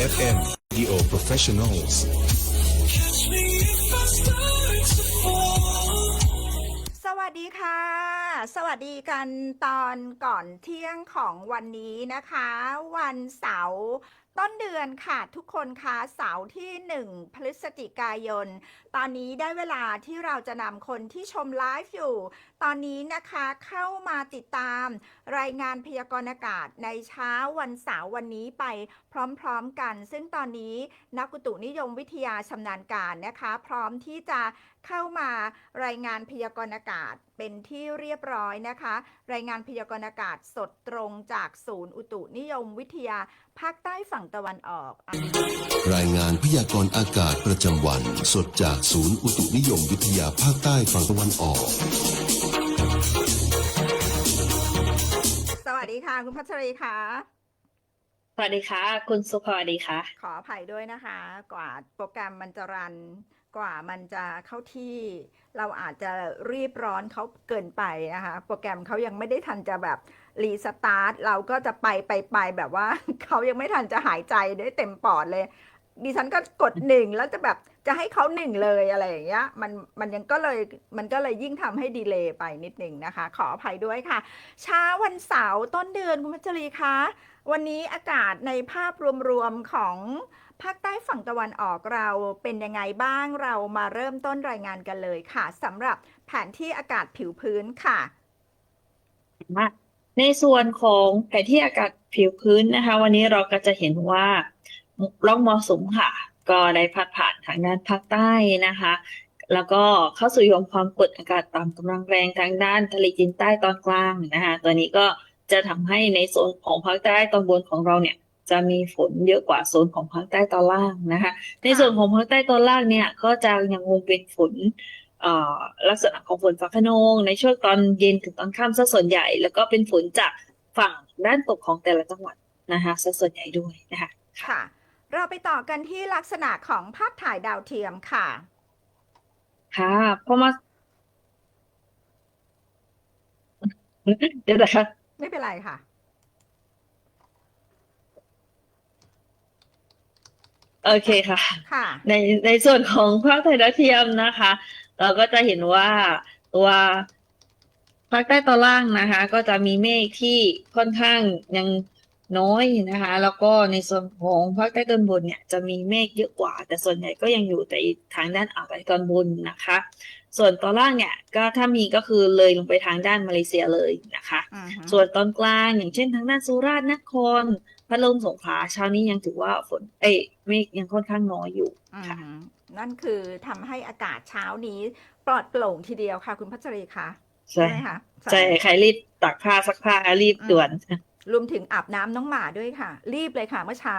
FM Video Professionals สวัสดีค่ะ สวัสดีกันตอนก่อนเที่ยงของวันนี้นะคะ วันเสาร์ ต้นเดือนค่ะทุกคนคะเสาร์ที่ 1 พฤศจิกายน ตอนนี้ได้เวลาที่เราจะนำคนที่ชมไลฟ์อยู่ ตอนนี้นะคะเข้ามาติดตามรายงานพยากรณ์อากาศในเช้าวันเสาร์วันนี้ไปพร้อมๆกัน ซึ่งตอนนี้นักอุตุนิยมวิทยาชำนาญการนะคะ พร้อมที่จะเข้ามารายงานพยากรณ์อากาศเป็นที่เรียบร้อยนะคะ รายงานพยากรณ์อากาศสดตรงจากศูนย์อุตุนิยมวิทยา ภาคใต้ฝั่งตะวันออก รายงานพยากรณ์อากาศประจำวัน สดจากศูนย์อุตุนิยมวิทยาภาคใต้ฝั่งตะวันออก สวัสดีค่ะคุณพัชรีค่ะ สวัสดีค่ะ คุณสุภาพดีค่ะ ขออภัยด้วยนะคะ กว่าโปรแกรมมันจะรันกว่ามันจะเข้าที่เราอาจจะรีบร้อนเขาเกินไปนะคะ โปรแกรมเขายังไม่ได้ทันจะแบบ รีสตาร์ทเราก็จะไปไปไปแบบว่าเขายังไม่ทันจะหายใจได้เต็มปอดเลย ดิฉันก็กดหนึ่งแล้วจะแบบจะให้เขาหนึ่งเลยอะไรอย่างเงี้ยมันมันยังก็เลยมันก็เลยยิ่งทำให้ดีเลย์ไปนิดหนึ่งนะคะ ขออภัยด้วยค่ะ เช้าวันเสาร์ต้นเดือนคุณพัชรีคะวันนี้อากาศในภาพรวมๆของภาคใต้ฝั่งตะวันออกเราเป็นยังไงบ้างเรามาเริ่มต้นรายงานกันเลยค่ะสำหรับแผนที่อากาศผิวพื้นค่ะ ในส่วนของแผนที่อากาศผิวพื้นนะคะ วันนี้เราก็จะเห็นว่าร่องมรสุมค่ะ ก็ได้พัดผ่านทางด้านภาคใต้นะคะ แล้วก็เข้าสู่ยมความกดอากาศต่ำกำลังแรงทางด้านทะเลจีนใต้ตอนกลางนะคะ ตัวนี้ก็จะทำให้ในโซนของภาคใต้ตอนบนของเราเนี่ยจะมีฝนเยอะกว่าโซนของภาคใต้ตอนล่างนะคะ ในส่วนของภาคใต้ตอนล่างเนี่ยก็จะยังคงเป็นฝน ลักษณะของฝนฟ้าคะนองในช่วงตอนเย็นถึงตอนค่ำซะส่วนใหญ่ แล้วก็เป็นฝนจากฝั่งด้านตกของแต่ละจังหวัดนะคะซะส่วนใหญ่ด้วยนะคะค่ะ เราไปต่อกันที่ลักษณะของภาพถ่ายดาวเทียมค่ะ ค่ะพอมาเดี๋ยวนะคะไม่เป็นไรค่ะโอเคค่ะค่ะในในส่วนของภาคไทยดาวเทียมนะคะ เราก็จะเห็นว่าตัวภาคใต้ตอนล่างนะคะ ก็จะมีเมฆที่ค่อนข้างยังน้อยนะคะ แล้วก็ในส่วนของภาคใต้ตอนบนเนี่ยจะมีเมฆเยอะกว่า แต่ส่วนใหญ่ก็ยังอยู่แต่ทางด้านอ่าวไทยตอนบนนะคะ ส่วนตอนล่างเนี่ยก็ถ้ามีก็คือเลยลงไปทางด้านมาเลเซียเลยนะคะอือฮึส่วนตอนกลางอย่างเช่นทางด้านสุราษฎร์นครพัทลุงสงขลาเช้านี้ยังถือว่าฝนเอ้ยเมฆยังค่อนข้างน้อยอยู่อือค่ะฮึ นั่นคือทำให้อากาศเช้านี้ปลอดโปร่งทีเดียวค่ะ คุณพัชรีคะใช่ไหมคะใช่ใครรีบตักผ้าซักผ้ารีบด่วนรวมถึงอาบน้ำน้องหมาด้วยค่ะ รีบเลยค่ะเมื่อเช้า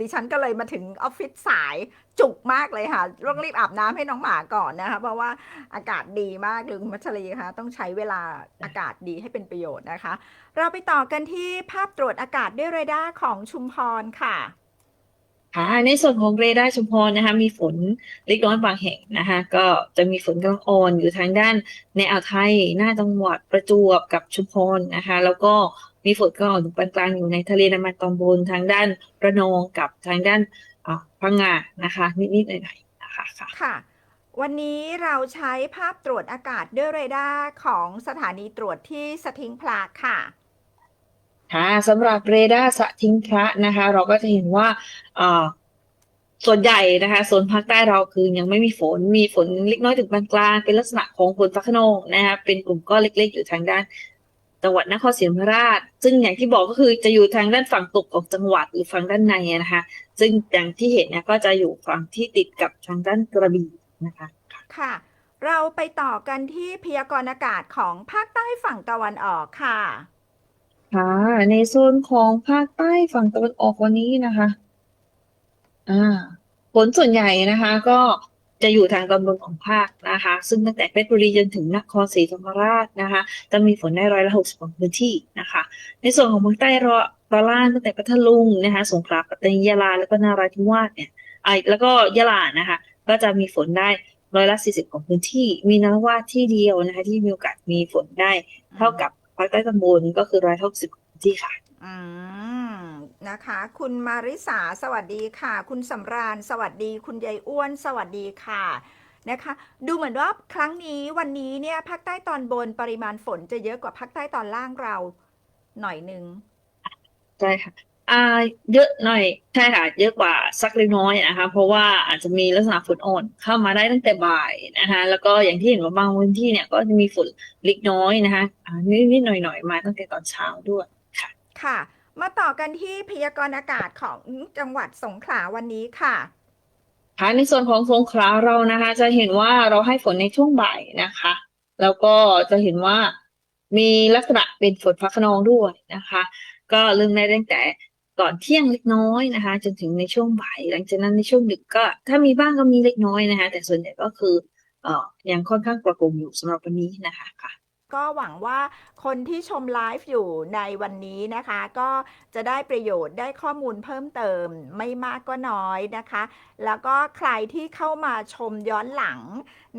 ดิฉันก็เลยมาถึงออฟฟิศสายจุกมากเลยค่ะต้องรีบอาบน้ำให้น้องหมาก่อนนะคะ เพราะว่าอากาศดีมากเลยคุณพัชรีคะต้องใช้เวลาอากาศดีให้เป็นประโยชน์นะคะ เราไปต่อกันที่ภาพตรวจอากาศด้วยเรดาร์ของชุมพรค่ะ ค่ะในส่วนของเรดาร์ชุมพรนะคะมีฝนเล็กน้อยบางแห่งนะคะก็จะมีฝนกำลังอ่อนอยู่ทางด้านในอ่าวไทยหน้าจังหวัดประจวบกับชุมพรนะคะ แล้วก็มีฝนกำลังอ่อนปานกลางอยู่ในทะเลน้ำมันตอนบนทางด้านระนองกับทางด้านพังงานะคะ นิดๆหน่อยๆนะคะค่ะค่ะวันนี้เราใช้ภาพตรวจอากาศด้วยเรดาร์ของสถานีตรวจที่สทิงพลาค่ะ ค่ะสำหรับเรดาร์สะทิ้งพระนะคะ เราก็จะเห็นว่าส่วนใหญ่นะคะโซนภาคใต้เราคือยังไม่มีฝนมีฝนเล็กน้อยถึงปานกลาง เป็นลักษณะของฝนฟ้าคะนองนะคะเป็นกลุ่มก้อนเล็ก ๆ อยู่ทางด้านจังหวัดนครศรีธรรมราช ซึ่งอย่างที่บอกก็คือจะอยู่ทางด้านฝั่งตกของจังหวัดหรือฝั่งด้านในนะคะ ซึ่งอย่างที่เห็นเนี่ยก็จะอยู่ฝั่งที่ติดกับทางด้านกระบี่นะคะค่ะ เราไปต่อกันที่พยากรณ์อากาศของภาคใต้ฝั่งตะวันออกค่ะ ค่ะ ในโซนของภาคใต้ฝั่งตะวันออกวันนี้นะคะ อ่าฝนส่วนใหญ่นะคะ ก็จะอยู่ทางตอนบนของภาคนะคะ ซึ่งตั้งแต่เพชรบุรีจนถึงนครศรีธรรมราชนะคะ จะมีฝนได้ร้อยละหกสิบของพื้นที่นะคะ ในส่วนของภาคใต้รอตอนล่างตั้งแต่พัทลุงนะคะ สงขลาปัตตานียะลาแล้วก็นาราธิวาสเนี่ยไอแล้วก็ยะลานะคะ ก็จะมีฝนได้ร้อยละสี่สิบของพื้นที่ มีนราธิวาสที่เดียวนะคะ ที่มีโอกาสมีฝนได้เท่ากับ ภาคใต้ตอนบนก็คือร้อยหกสิบของพื้นที่ค่ะ อืมนะคะ คุณมาริสาสวัสดีค่ะ คุณสำราญ สวัสดี คุณยายอ้วน สวัสดีค่ะนะคะ ดูเหมือนว่าครั้งนี้วันนี้เนี่ยภาคใต้ตอนบนปริมาณฝนจะเยอะกว่าภาคใต้ตอนล่างเราหน่อยหนึ่งใช่ค่ะ อ่าเยอะหน่อยใช่ค่ะ เยอะกว่าสักเล็กน้อยนะคะ เพราะว่าอาจจะมีลักษณะฝนอ่อนเข้ามาได้ตั้งแต่บ่ายนะคะ แล้วก็อย่างที่เห็นว่าบางพื้นที่เนี่ยก็จะมีฝนเล็กน้อยนะคะอ่านิดๆหน่อยๆมาตั้งแต่ตอนเช้าด้วยค่ะ ค่ะ มาต่อกันที่พยากรณ์อากาศของจังหวัดสงขลาวันนี้ค่ะค่ะในส่วนของสงขลาเรานะคะ จะเห็นว่าเราให้ฝนในช่วงบ่ายนะคะ แล้วก็จะเห็นว่ามีลักษณะเป็นฝนฟ้าคะนองด้วยนะคะ ก็เริ่มได้ตั้งแต่ ก่อนเที่ยงเล็กน้อยนะคะ จนถึงในช่วงบ่าย หลังจากนั้นในช่วงดึกก็ ถ้ามีบ้างก็มีเล็กน้อยนะคะ แต่ส่วนใหญ่ก็คือเอ่อยังค่อนข้างประกมอยู่สำหรับวันนี้นะคะค่ะก็หวังว่าคนที่ชมไลฟ์อยู่ในวันนี้นะคะ ก็จะได้ประโยชน์ได้ข้อมูลเพิ่มเติมไม่มากก็น้อยนะคะ แล้วก็ใครที่เข้ามาชมย้อนหลัง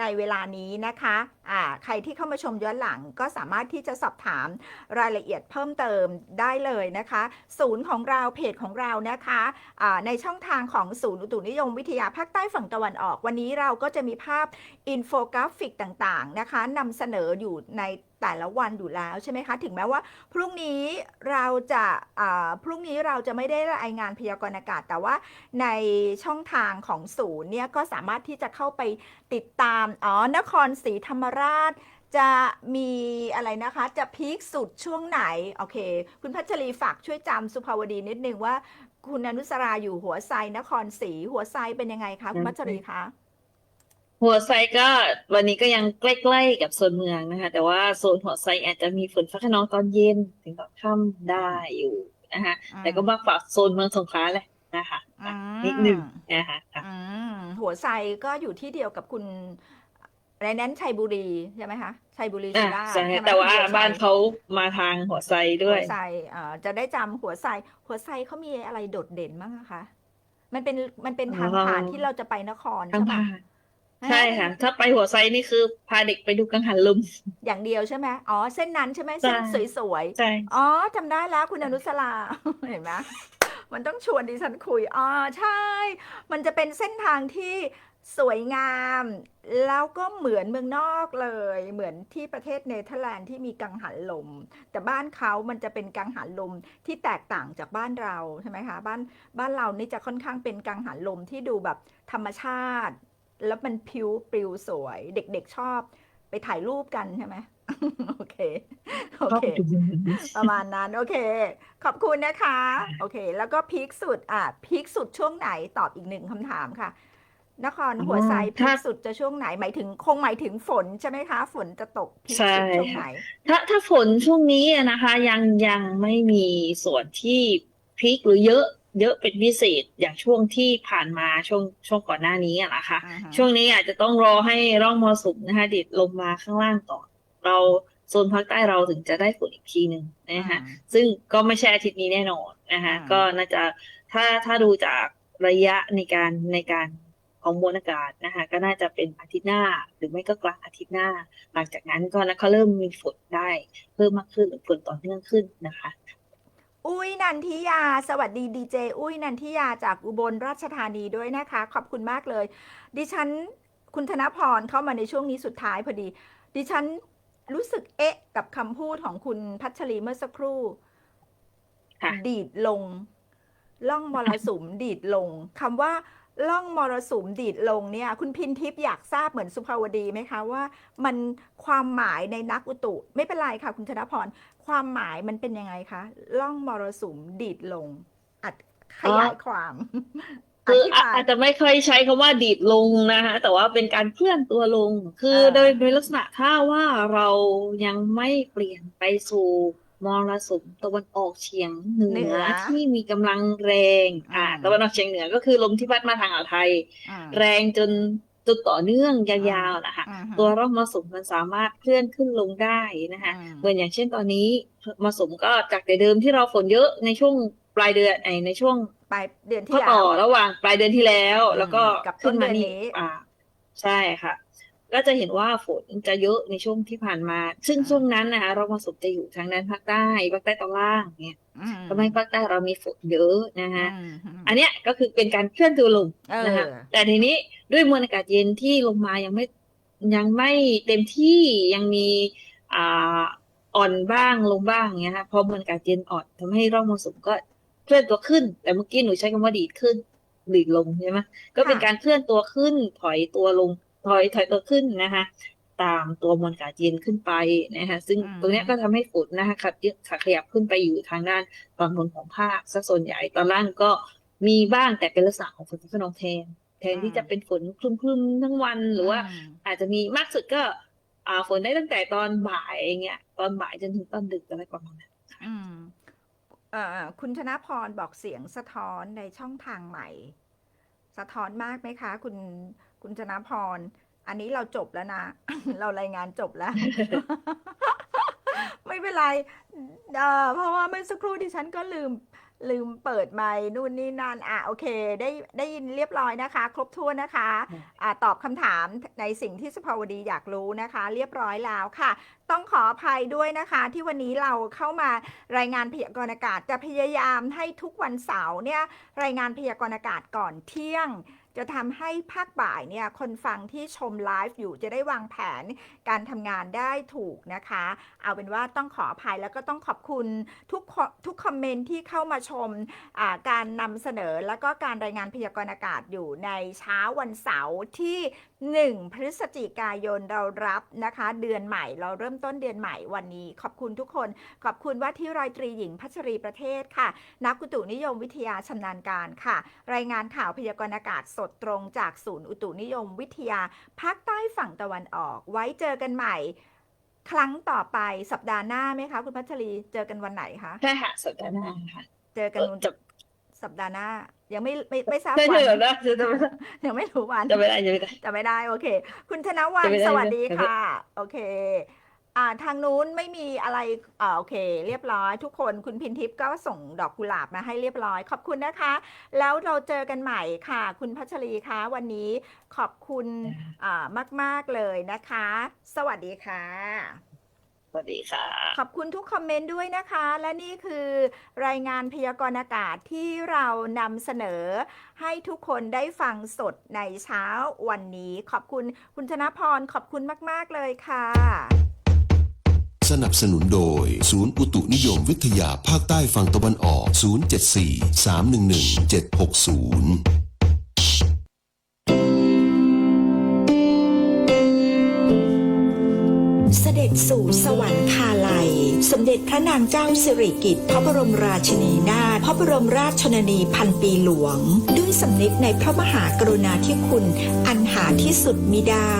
ในเวลานี้นะคะะใครที่เข้ามาชมย้อนหลังก็สามารถที่จะสอบถามรายละเอียดเพิ่มเติมได้เลยนะคะ ศูนย์ของเราเพจของเรานะคะะในช่องทางของศูนย์อุตุนิยมวิทยาภาคใต้ฝั่งตะวันออก วันนี้เราก็จะมีภาพอินโฟกราฟิกต่างๆนะคะนำเสนออยู่ใน แต่ละวันอยู่แล้วใช่ไหมคะ ถึงแม้ว่า พรุ่งนี้เราจะอ่าพรุ่งนี้เราจะไม่ได้รายงานพยากรณ์อากาศ แต่ว่าในช่องทางของศูนย์เนี่ยก็สามารถที่จะเข้าไปติดตามอ๋อนครศรีธรรมราชจะมีอะไรนะคะจะพีคสุดช่วงไหน โอเค คุณพัชรีฝากช่วยจำสุภาวดีนิดนึงว่า คุณอนุสราอยู่หัวไซนครศรีหัวไซเป็นยังไงคะ คุณพัชรีคะ หัวไซก็วันนี้ก็ยังใกล้ๆกับโซนเมืองนะคะ แต่ว่าโซนหัวไซอาจจะมีฝนฟ้าคะนองตอนเย็นถึงตอนค่ำได้อยู่นะคะอืมแต่ก็มาฝากโซนเมืองสงขลาเลยนะคะอะอืมนิดหนึ่งนะคะค่ะอืมหัวไซก็อยู่ที่เดียวกับคุณอะไรนั้นชัยบุรีใช่ไหมคะชัยบุรีอะสุราษฎร์ใช่ใช่ไหมแต่ว่าหัไซบ้านเขามาทางหัวไซด้วยหัวไซเอ่อจะได้จำหัวไซหัวไซเขามีอะไรโดดเด่นบ้างอะคะมันเป็นมันเป็นทางอ๋อผ่านที่เราจะไปนครทางใช่ไหมผ่าน ใช่ค่ะ ถ้าไปหัวไซนี่คือพาเด็กไปดูกังหันลม อย่างเดียวใช่ไหมอ๋อ เส้นนั้นใช่ไหมเส้นใช่สวยใช่ๆอ๋อจำได้แล้วคุณอนุสราเห็นไหมมันต้องชวนดิฉันคุย อ๋อ ใช่ มันจะเป็นเส้นทางที่สวยงาม แล้วก็เหมือนเมืองนอกเลย เหมือนที่ประเทศเนเธอร์แลนด์ที่มีกังหันลม แต่บ้านเขามันจะเป็นกังหันลมที่แตกต่างจากบ้านเราใช่ไหมคะ บ้านบ้านเรานี่จะค่อนข้างเป็นกังหันลมที่ดูแบบธรรมชาติ แล้วมันผิวปลิวสวย เด็กๆชอบไปถ่ายรูปกันใช่ไหมโอเค โอชอบเคดูประมาณนั้นโอเค ขอบคุณนะคะ โอเค แล้วก็พีคสุดอะพีคสุดช่วงไหนตอบอีกหนึ่งคำถามค่ะ นครหัวไซพีคสุดจะช่วงไหนหมายถึงคงหมายถึงฝนใช่ไหมคะ ฝนจะตกพีคสุดช่วงไหน ถ้าถ้าฝนช่วงนี้อะนะคะ ยังยังไม่มีส่วนที่พีคหรือเยอะเยอะเป็นพิเศษอย่างช่วงที่ผ่านมาช่วงช่วงก่อนหน้านี้อะนะคะอือฮึช่วงนี้อาจจะต้องรอให้ร่องมรสุมนะคะดิดลงมาข้างล่างก่อนเราโซนภาคใต้เราถึงจะได้ฝนอีกทีหนึ่งนะคะซึ่งก็ไม่ใช่อาทิตย์นี้แน่นอนนะคะอืมก็น่าจะถ้าถ้าดูจากระยะในการในการของมวลอากาศนะคะก็น่าจะเป็นอาทิตย์หน้าหรือไม่ก็กลางอาทิตย์หน้า หลังจากนั้นก็นะเขาเริ่มมีฝนได้เพิ่มมากขึ้นหรือฝนต่อเนื่องขึ้นนะคะ อุ้ยนันทิยา สวัสดีดีเจอุ้ยนันทิยาจากอุบลราชธานีด้วยนะคะ ขอบคุณมากเลย ดิฉันคุณธนพรเข้ามาในช่วงนี้สุดท้ายพอดี ดิฉันรู้สึกเอ๊ะ กับคำพูดของคุณพัชรีเมื่อสักครู่ค่ะดีดลง ล่องมรสุมดีดลงคำว่า ล่องมรสุมดีดลงเนี่ยคุณพินทิพย์อยากทราบเหมือนสุภาวดีไหมคะว่า มันความหมายในนักอุตุไม่เป็นไรค่ะ คุณธนพรความหมายมันเป็นยังไงคะล่องมรสุมดีดลง อัดขยายความคือธิอาบายอาจจะไม่ค่อยใช้คำว่าดีดลงนะคะแต่ว่าเป็นการเคลื่อนตัวลง คืออ่าโดยโดยลักษณะถ้าว่าเรายังไม่เปลี่ยนไปสู่ มรสุมตะวันออกเฉียงเหนือที่มีกำลังแรง อ่าตะวันออกเฉียงเหนือก็คือลมที่พัดมาทางอ่าวไทยอืมแรงจนจนต่อเนื่องยาวๆนะคะอืมตัวร่องมรสุมมันสามารถเคลื่อนขึ้นลงได้นะคะ อืม เหมือนอย่างเช่นตอนนี้มรสุมก็จากแต่เดิมที่เราฝนเยอะในช่วงปลายเดือนไอในช่วงปลายเดือนที่ข้อแล้ต่อว ระหว่างปลายเดือนที่แล้วอืมแล้วก็กับต้ขึ้นนเดืมาอนนี่นี้อ่า ใช่ค่ะ ก็จะเห็นว่าฝนจะเยอะในช่วงที่ผ่านมา ซึ่งช่วงนั้นนะคะร่องมรสุมจะอยู่ทางด้านภาคใต้ภาคใต้ตอนล่างเนี่ยอืมทำให้ภาคใต้เรามีฝนเยอะนะคะอืมอันเนี้ยก็คือเป็นการเคลื่อนตัวลงเออนะคะแต่ทีนี้ด้วยมวลอากาศเย็นที่ลงมายังไม่ยังไม่เต็มที่ยังมีอ่าอ่อนบ้างลงบ้างเงี้ยค่ะพอมวลอากาศเย็นอ่อนทำให้ร่องมรสุมก็เคลื่อนตัวขึ้น แต่เมื่อกี้หนูใช้คำว่าดีดขึ้นดีดลงใช่ไหมก็เป็นการเคลื่อนตัวขึ้นถอยตัวลง ถอยถอยตัวขึ้นนะคะ ตามตัวมวลอากาศเย็นขึ้นไปนะคะซึ่งอืมตรงเนี้ยก็ทำให้ฝนนะคะขับยึดขยับขึ้นไปอยู่ทางด้านตอนบนของภาคซะส่วนใหญ่ตอนล่างก็มีบ้างแต่เป็นลักษณะของฝนฟ้าขนองแทนแทนที่จะเป็นฝนคลุมๆทั้งวันหรือว่ามอาจจะมีมากสุดก็อ่าฝนได้ตั้งแต่ตอนบ่ายอย่างเงี้ยตอนบ่ายจนถึงตอนดึกอะไรประมาณนั้นอืมเอ่อคุณธนพรบอกเสียงสะท้อนในช่องทางใหม่ สะท้อนมากไหมคะ คุณ คุณธนพร อันนี้เราจบแล้วนะ เรารายงานจบแล้ว ไม่เป็นไรเอ่อเพราะว่าเมื่อสักครู่ดิฉันก็ลืมลืมเปิดไมค์นู่นนี่นั่นอะโอเค ได้ได้ยินเรียบร้อยนะคะ ครบถ้วนนะคะอืมอะตอบคำถามในสิ่งที่สภาวดีอยากรู้นะคะ เรียบร้อยแล้วค่ะ ต้องขออภัยด้วยนะคะ ที่วันนี้เราเข้ามารายงานพยากรณ์อากาศ จะพยายามให้ทุกวันเสาร์เนี่ยรายงานพยากรณ์อากาศก่อนเที่ยง จะทำให้ภาคบ่ายเนี่ยคนฟังที่ชมไลฟ์อยู่จะได้วางแผนการทำงานได้ถูกนะคะ เอาเป็นว่าต้องขออภัยแล้วก็ต้องขอบคุณทุกทุกคอมเมนต์ที่เข้ามาชมาการนำเสนอแล้วก็การรายงานพยากรณ์อากาศอยู่ในเช้าวันเสาร์ที่ 1 พฤศจิกายนเรารับนะคะ เดือนใหม่เราเริ่มต้นเดือนใหม่วันนี้ ขอบคุณทุกคน ขอบคุณว่าที่ร้อยตรีหญิงพัชรีประเทศค่ะ นักอุตุนิยมวิทยาชำนาญการค่ะ รายงานข่าวพยากรณ์อากาศสดตรงจากศูนย์อุตุนิยมวิทยาภาคใต้ฝั่งตะวันออก ไว้เจอกันใหม่ ครั้งต่อไปสัปดาห์หน้าไหมคะ คุณพัชรีเจอกันวันไหนคะใช่ค่ะสัปดาห์หน้าค่ะ เจอกันวันจะสัปดาห์หน้ายังไม่ไม่ไม่ทราบใช่วัใช่นแบบนั้นจะจะไม่ได้ยังไม่รู้วันจะไม่ได้จะไม่ได้จะไม่ได้โอเค คุณธนวัจะนไม่ได้สวัสดีจะไม่ค่ะ โอเค อ่าทางนู้นไม่มีอะไรอ่าโอเค เรียบร้อย ทุกคนคุณพินทิพย์ก็ส่งดอกกุหลาบมาให้เรียบร้อย ขอบคุณนะคะ แล้วเราเจอกันใหม่ค่ะ คุณพัชรีคะวันนี้ขอบคุณอ่ามาก ๆ เลยนะคะ สวัสดีค่ะ สวัสดีค่ะ ขอบคุณทุกคอมเมนต์ด้วยนะคะ และนี่คือรายงานพยากรณ์อากาศที่เรานำเสนอ ให้ทุกคนได้ฟังสดในเช้าวันนี้ ขอบคุณคุณธนพรขอบคุณมาก ๆ เลยค่ะ สนับสนุนโดย ศูนย์อุตุนิยมวิทยาภาคใต้ฝั่งตะวันออก 074 311 760เสด็จสู่สวรรคาลัย สมเด็จพระนางเจ้าสิริกิติ์พระบรมราชินีนาถพระบรมราชชนนีพันปีหลวง ด้วยสำนึกในพระมหากรุณาธิคุณอันหาที่สุดมิได้